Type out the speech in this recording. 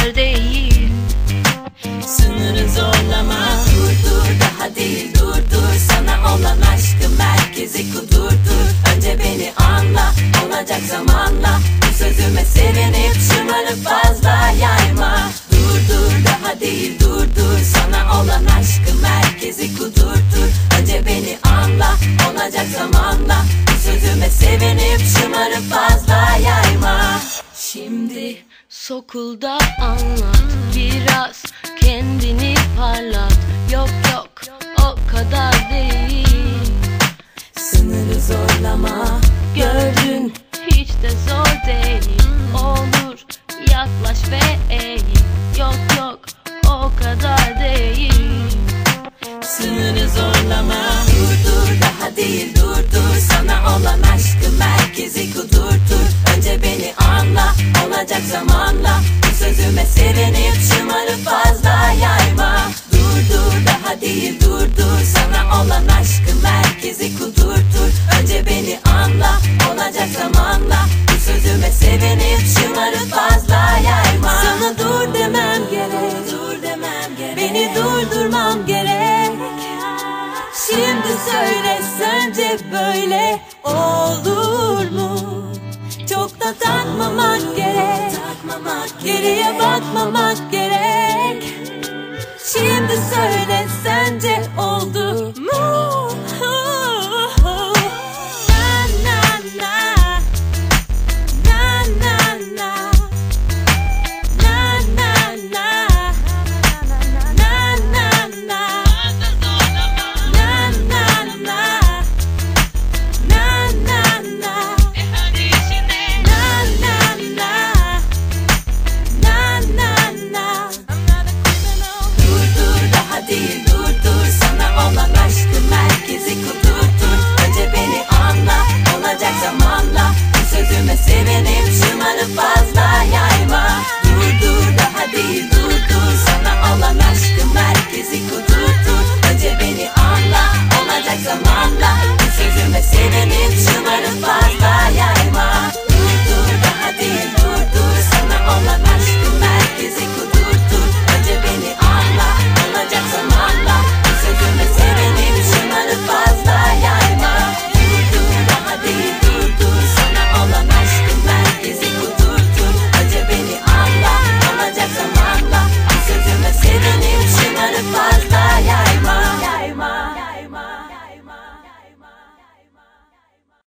perdí. Sokulda anlat biraz kendini söylesem de böyle olur mu? Çok da takmamak gerek. Geriye bakmamak gerek. Şimdi söyle. goodbye.